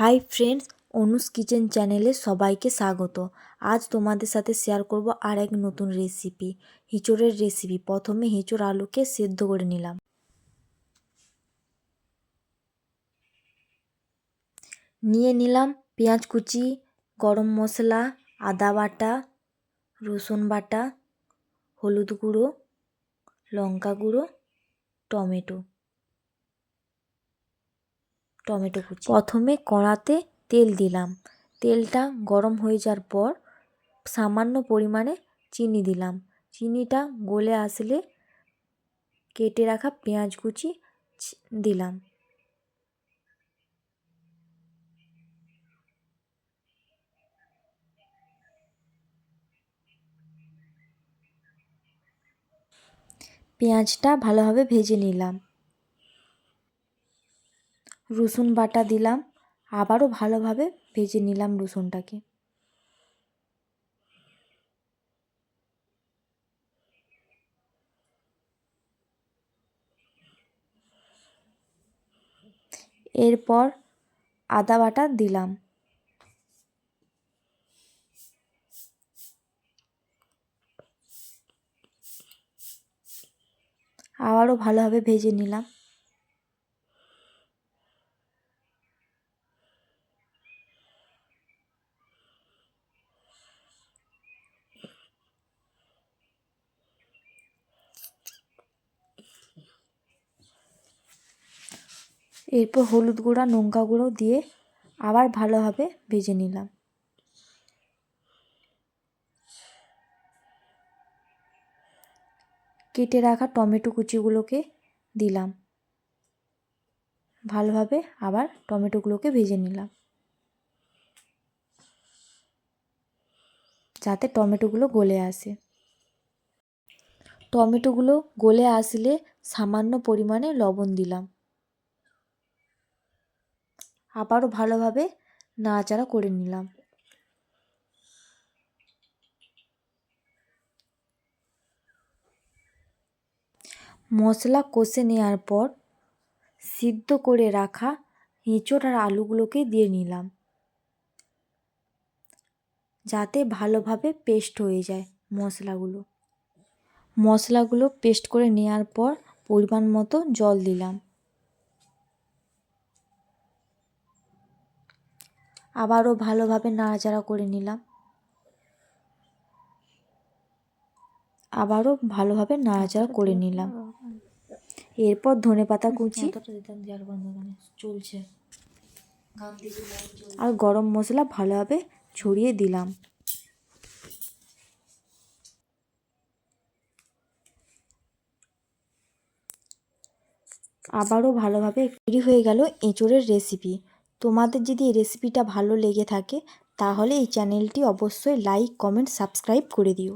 Hi friends অনুস kitchen চ্যানেলে সবাইকে স্বাগত। আজ তোমাদের সাথে শেয়ার করব আর এক নতুন রেসিপি হিঁচড়ের রেসিপি প্রথমে হিঁচড় আলুকে সেদ্ধ করে নিলাম। নিয়ে নিলাম পেঁয়াজ কুচি, গরম মশলা, আদা বাটা, রসুন বাটা, হলুদ গুঁড়ো, লঙ্কা গুঁড়ো, টমেটো। টমেটো কুচি। প্রথমে কড়াতে তেল দিলাম। তেলটা গরম হয়ে যাওয়ার পর সামান্য পরিমাণে চিনি দিলাম। চিনিটা গলে আসলে কেটে রাখা পেঁয়াজ কুচি দিলাম। পেঁয়াজটা ভালোভাবে ভেজে নিলাম। রসুন বাটা দিলাম, আবারও ভালোভাবে ভেজে নিলাম রসুনটাকে। এরপর আদা বাটা দিলাম। আবারও ভালোভাবে ভেজে নিলাম। এরপর হলুদ গুঁড়া, লঙ্কা গুঁড়ো দিয়ে আবার ভালোভাবে ভেজে নিলাম। কেটে রাখা টমেটো কুচিগুলোকে দিলাম। ভালোভাবে আবার টমেটোগুলোকে ভেজে নিলাম। যাতে টমেটোগুলো গলে আসে। টমেটোগুলো গলে আসলে সামান্য পরিমাণে লবণ দিলাম। আবারও ভালোভাবে নাড়াচাড়া করে নিলাম। মশলা কষে নেওয়ার পর সিদ্ধ করে রাখা এঁচোড় আর আলুগুলোকে দিয়ে নিলাম, যাতে ভালোভাবে পেস্ট হয়ে যায় মশলাগুলো। মশলাগুলো পেস্ট করে নেওয়ার পর পরিমাণ মতো জল দিলাম। আবারও ভালোভাবে নাড়াচাড়া করে নিলাম। আবারও ভালোভাবে নাড়াচাড়া করে নিলাম। এরপর ধনে পাতা কুচি। চলছে। আর গরম মশলা ভালোভাবে ছড়িয়ে দিলাম। আবারও ভালোভাবে তৈরি হয়ে গেল এঁচোড়ের রেসিপি তোমাদের যদি এই রেসিপিটা ভালো লেগে থাকে, তাহলে এই চ্যানেলটি অবশ্যই লাইক কমেন্ট সাবস্ক্রাইব করে দিও।